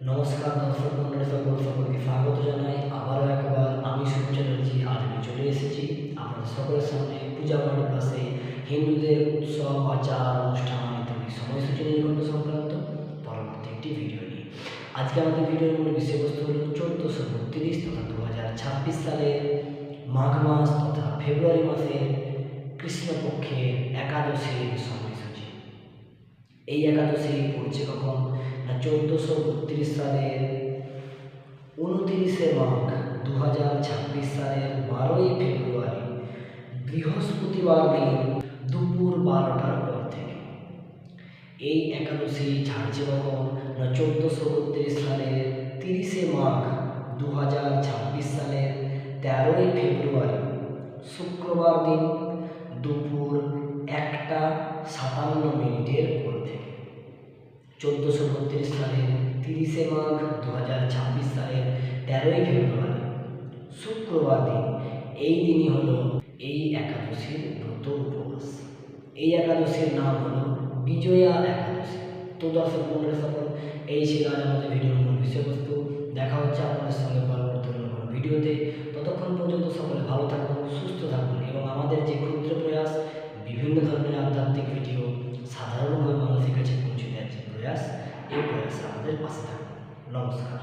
নমস্কার, দর্শক মন্ডলী সকল, সকলকে স্বাগত জানাই। আবারও একবার আমি সূর্য চ্যাটার্জি, আজ আমি চলে এসেছি আপনাদের সকলের সামনে পূজা পাশে হিন্দুদের উৎসব, আচার, অনুষ্ঠান ইত্যাদি সময়সূচি নির্ঘণ্ট সংক্রান্ত পরবর্তী একটি ভিডিও নিয়ে। আজকে আমাদের ভিডিওর মূল বিষয়বস্তু হল চোদ্দোশো বত্রিশ তথা দু হাজার ছাব্বিশ সালের মাঘ মাস তথা ফেব্রুয়ারি মাসের কৃষ্ণপক্ষের একাদশীর সময়সূচি। এই একাদশী পড়ছে চোদ্দোশো বত্রিশ সালের উনতিরিশে মাঘ দু হাজার ছাব্বিশ সালের বারোই ফেব্রুয়ারি বৃহস্পতিবার দিন দুপুর বারোটার পর থেকে। এই একাদশী ছাড়ছে কখন? চোদ্দোশো বত্রিশ সালের তিরিশে মাঘ দু হাজার ছাব্বিশ সালের তেরোই ফেব্রুয়ারি শুক্রবার দিন দুপুর একটা সাতান্ন মিনিটের পর থেকে। চোদ্দোশো বত্রিশ সালের তিরিশে মাঘ দু হাজার ছাব্বিশ সালের তেরোই ফেব্রুয়ারি, শুক্রবার দিন। এই দিনই হলো এই একাদশীর ব্রত উপবাস। এই একাদশীর নাম হলো বিজয়া একাদশী। তো দর্শক মন্ডলী সকল, এই ছিল আজ আমাদের ভিডিওর মূল বিষয়বস্তু। দেখা হচ্ছে আপনাদের সঙ্গে পরবর্তী কোনো ভিডিওতে। ততক্ষণ পর্যন্ত সকলে ভালো থাকুন, সুস্থ থাকুন এবং আমাদের যে ক্ষুদ্র প্রয়াস, বিভিন্ন ধরনের আধ্যাত্মিক ভিডিও সাধারণভাবে মানুষের কাছে পৌঁছে দেওয়ার যে প্রয়াস এই প্রয়াসে আমাদের পাশে থাকুন নমস্কার